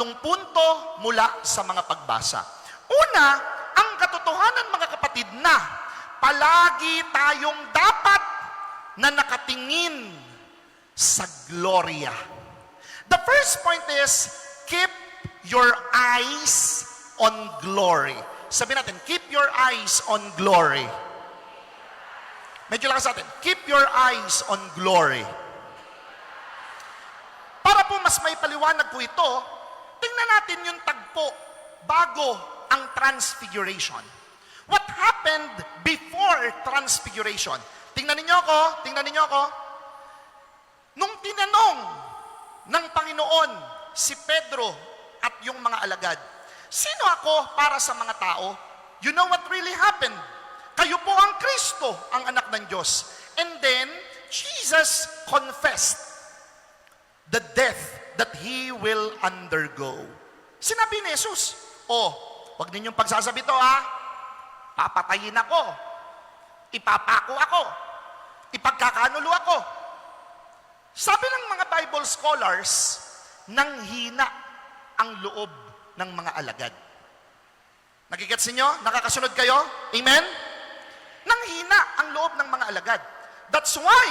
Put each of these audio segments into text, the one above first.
tatlong punto mula sa mga pagbasa. Una, ang katotohanan mga kapatid na palagi tayong dapat na nakatingin sa gloria. The first point is, keep your eyes on glory. Sabi natin, keep your eyes on glory. Medyo lang sa atin, keep your eyes on glory. Para po mas may paliwanag po ito, tingnan natin yung tagpo bago ang transfiguration. What happened before transfiguration? Tingnan ninyo ako, tingnan ninyo ako. Nung tinanong ng Panginoon si Pedro at yung mga alagad, sino ako para sa mga tao? You know what really happened? Kayo po ang Kristo, ang anak ng Diyos. And then, Jesus confessed the death that He will undergo. Sinabi ni Jesus, Oh, wag ninyong pagsasabi to ha. Papatayin ako. Ipapako ako. Ipagkakanulo ako. Sabi ng mga Bible scholars, nang hina ang loob ng mga alagad. Nagigets ninyo? Nakakasunod kayo? Amen? Nang hina ang loob ng mga alagad. That's why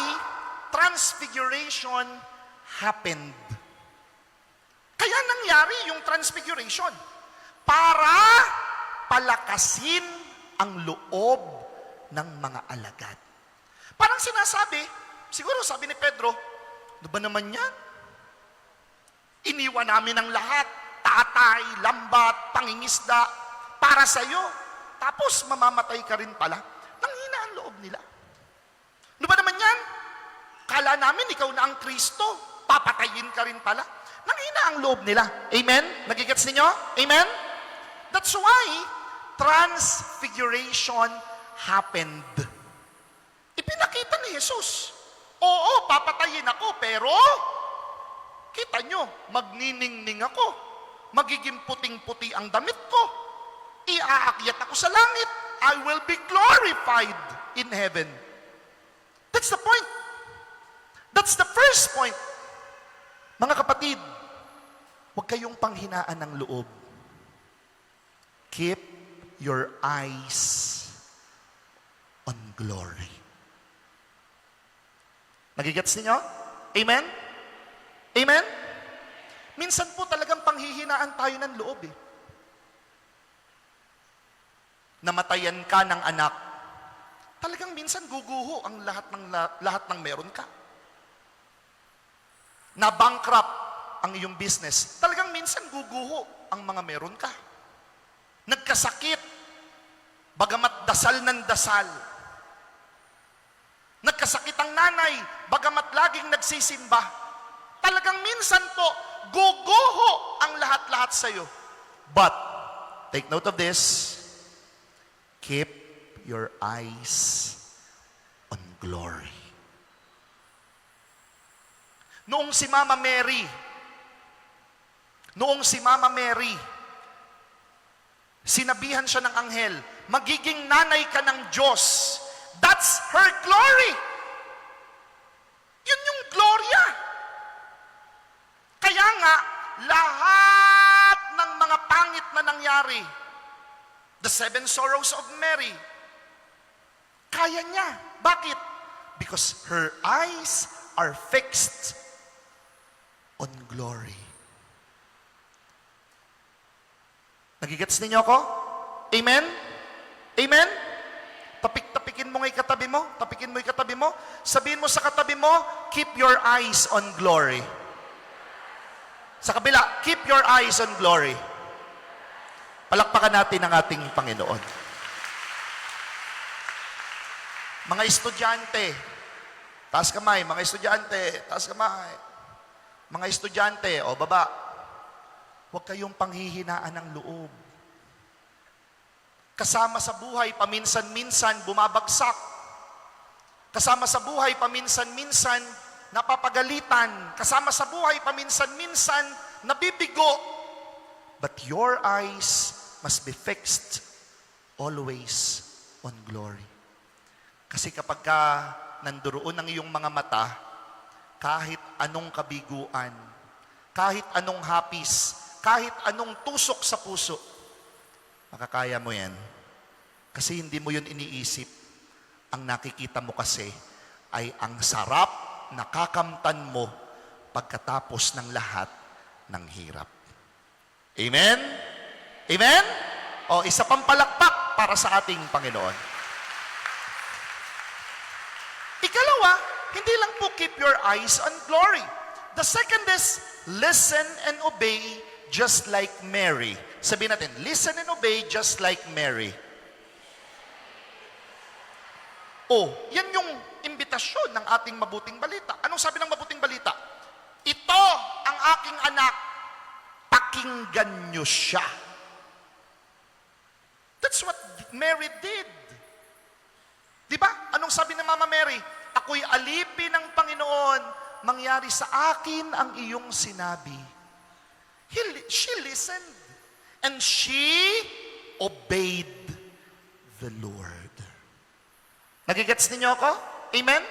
transfiguration happened. Nangyari yung transfiguration para palakasin ang loob ng mga alagad. Parang sinasabi, siguro sabi ni Pedro, ano ba naman yan? Iniwan namin ang lahat, tatay, lambat, pangingisda, para sa iyo. Tapos mamamatay ka rin pala. Nanghina ang loob nila. Ano ba naman yan? Kala namin ikaw na ang Kristo. Papatayin ka rin pala. Nanghina ang loob nila. Amen? Nagigets ninyo? Amen? That's why transfiguration happened. Ipinakita ni Jesus. Oo, papatayin ako, pero kita nyo, magniningning ako. Magiging puting-puti ang damit ko. Iaakyat ako sa langit. I will be glorified in heaven. That's the point. That's the first point. Mga kapatid, huwag kayong panghinaan ng loob. Keep your eyes on glory. Nagigets ninyo? Amen? Amen? Minsan po talagang panghihinaan tayo ng loob eh. Namatayan ka ng anak. Talagang minsan guguho ang lahat ng lahat ng meron ka. Na bankrupt ang iyong business. Talagang minsan guguho ang mga meron ka. Nagkasakit. Bagamat dasal ng dasal. Nagkasakit ang nanay, bagamat laging nagsisimba. Talagang minsan po, guguho ang lahat-lahat sa iyo. But, take note of this, keep your eyes on glory. Noong si Mama Mary, noong si Mama Mary, sinabihan siya ng anghel, magiging nanay ka ng Diyos. That's her glory. Yun yung gloria. Kaya nga, lahat ng mga pangit na nangyari, the seven sorrows of Mary, kaya niya. Bakit? Because her eyes are fixed on glory. Nagigets ninyo ako? Amen? Amen? Tapik-tapikin mo nga katabi mo. Tapikin mo yung katabi mo. Sabihin mo sa katabi mo, keep your eyes on glory. Sa kabila, keep your eyes on glory. Palakpakan natin ang ating Panginoon. Mga estudyante, taas kamay, mga estudyante, taas kamay. Mga estudyante, o baba, huwag kayong panghihinaan ng loob. Kasama sa buhay, paminsan-minsan bumabagsak. Kasama sa buhay, paminsan-minsan napapagalitan. Kasama sa buhay, paminsan-minsan nabibigo. But your eyes must be fixed always on glory. Kasi kapag ka nanduroon ang iyong mga mata, kahit anong kabiguan, kahit anong hapis, kahit anong tusok sa puso, makakaya mo yan. Kasi hindi mo yun iniisip. Ang nakikita mo kasi ay ang sarap na kakamtan mo pagkatapos ng lahat ng hirap. Amen? Amen? O, isa pang palakpak para sa ating Panginoon. Ikalawa, hindi lang po keep your eyes on glory. The second is, listen and obey just like Mary. Sabihin natin, listen and obey just like Mary. Oh, yan yung imbitasyon ng ating mabuting balita. Anong sabi ng mabuting balita? Ito ang aking anak, pakinggan nyo siya. That's what Mary did. Di ba? Anong sabi ng Mama Mary? Ako'y alipin ng Panginoon, mangyari sa akin ang iyong sinabi. He, she listened. And she obeyed the Lord. Nagigets ninyo ako? Amen?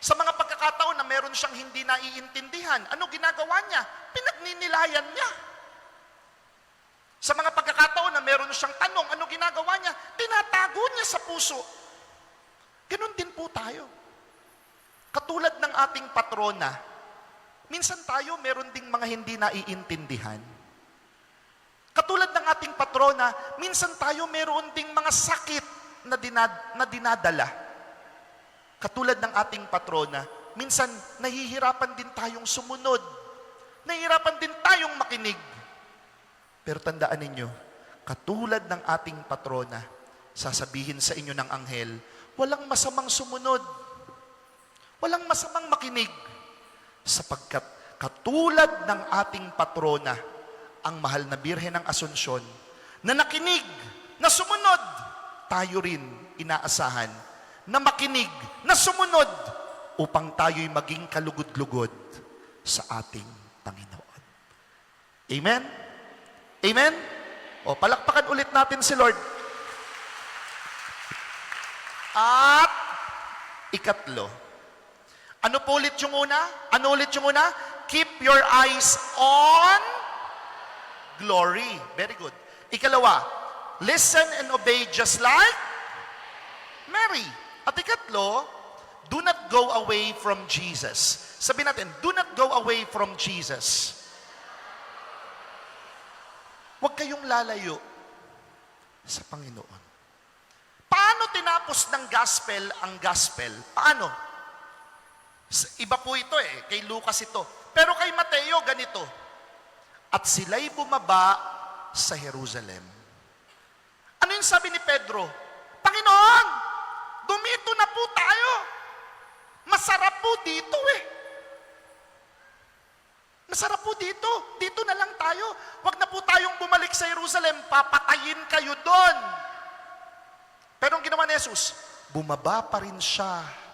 Sa mga pagkakataon na meron siyang hindi naiintindihan, ano ginagawa niya? Pinagninilayan niya. Sa mga pagkakataon na meron siyang tanong, ano ginagawa niya? Tinatago niya sa puso. Ganon din po tayo. Katulad ng ating patrona, minsan tayo meron ding mga hindi naiintindihan. Katulad ng ating patrona, minsan tayo meron ding mga sakit na, dinad, na dinadala. Katulad ng ating patrona, minsan nahihirapan din tayong sumunod. Nahihirapan din tayong makinig. Pero tandaan ninyo, katulad ng ating patrona, sasabihin sa inyo ng anghel, walang masamang sumunod. Walang masamang makinig. Sapagkat katulad ng ating patrona, ang mahal na Birhen ng Asunsyon, na nakinig, na sumunod, tayo rin inaasahan na makinig, na sumunod, upang tayo'y maging kalugod-lugod sa ating Panginoon. Amen? Amen? O, palakpakan ulit natin si Lord. At ikatlo, ano po ulit yung una? Ano ulit yung una? Keep your eyes on glory. Very good. Ikalawa, listen and obey just like Mary. At ikatlo, do not go away from Jesus. Sabi natin, do not go away from Jesus. Huwag kayong lalayo sa Panginoon. Paano tinapos ng gospel ang gospel? Paano? Iba po ito eh, kay Lucas ito. Pero kay Mateo, ganito. At sila'y bumaba sa Jerusalem. Ano yung sabi ni Pedro? Panginoon, dumito na po tayo. Masarap po dito eh. Masarap po dito. Dito na lang tayo. Huwag na po tayong bumalik sa Jerusalem. Papatayin kayo doon. Pero ang ginawa ni Jesus, bumaba pa rin siya.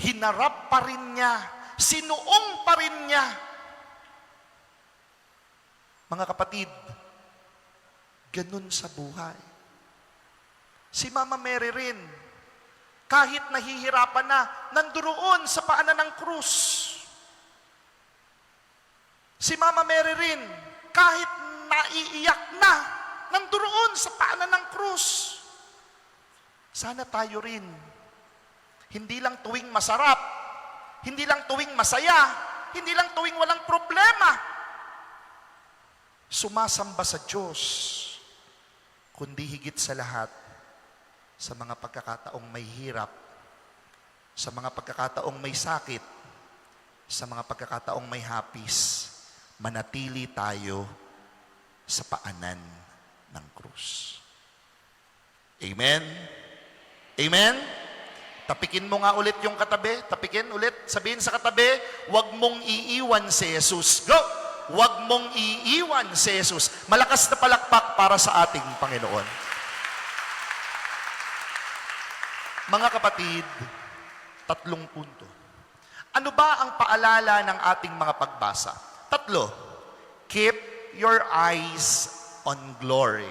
Hinarap pa rin niya. Sinuong pa rin niya. Mga kapatid, ganun sa buhay. Si Mama Mary rin, kahit nahihirapan na, nanduroon sa paanan ng krus. Si Mama Mary rin, kahit naiiyak na, nanduroon sa paanan ng krus. Sana tayo rin, hindi lang tuwing masarap, hindi lang tuwing masaya, hindi lang tuwing walang problema, sumasamba sa Diyos, kundi higit sa lahat, sa mga pagkakataong may hirap, sa mga pagkakataong may sakit, sa mga pagkakataong may hapis, manatili tayo sa paanan ng krus. Amen? Amen? Tapikin mo nga ulit yung katabi. Tapikin ulit. Sabihin sa katabi, huwag mong iiwan si Jesus. Go! Huwag mong iiwan si Jesus. Malakas na palakpak para sa ating Panginoon. Mga kapatid, tatlong punto. Ano ba ang paalala ng ating mga pagbasa? Tatlo. Keep your eyes on glory.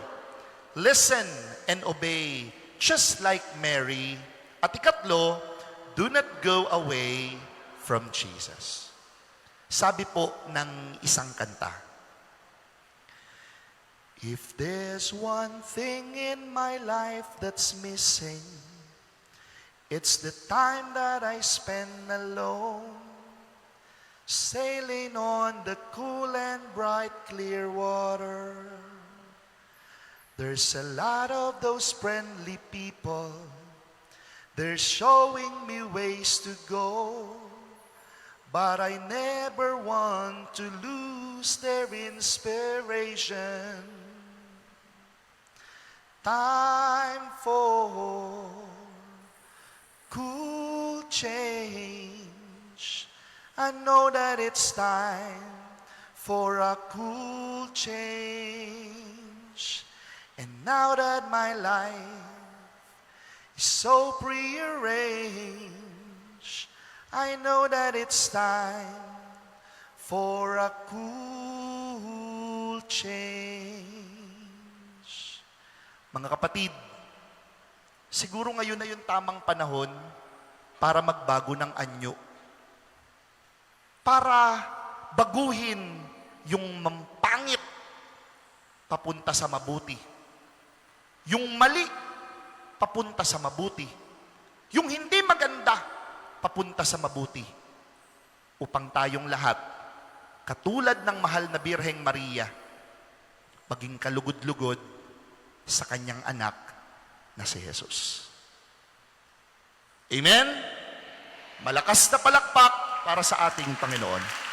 Listen and obey just like Mary. At ikatlo, do not go away from Jesus. Sabi po ng isang kanta, If there's one thing in my life that's missing, it's the time that I spend alone, sailing on the cool and bright clear water. There's a lot of those friendly people, they're showing me ways to go. But I never want to lose their inspiration. Time for cool change. I know that it's time for a cool change. And now that my life so prearranged, I know that it's time for a cool change. Mga kapatid, siguro ngayon na yung tamang panahon para magbago ng anyo. Para baguhin yung mampangit papunta sa mabuti. Yung mali papunta sa mabuti. Yung hindi maganda papunta sa mabuti. Upang tayong lahat, katulad ng mahal na Birheng Maria, maging kalugod-lugod sa kanyang anak na si Jesus. Amen? Malakas na palakpak para sa ating Panginoon.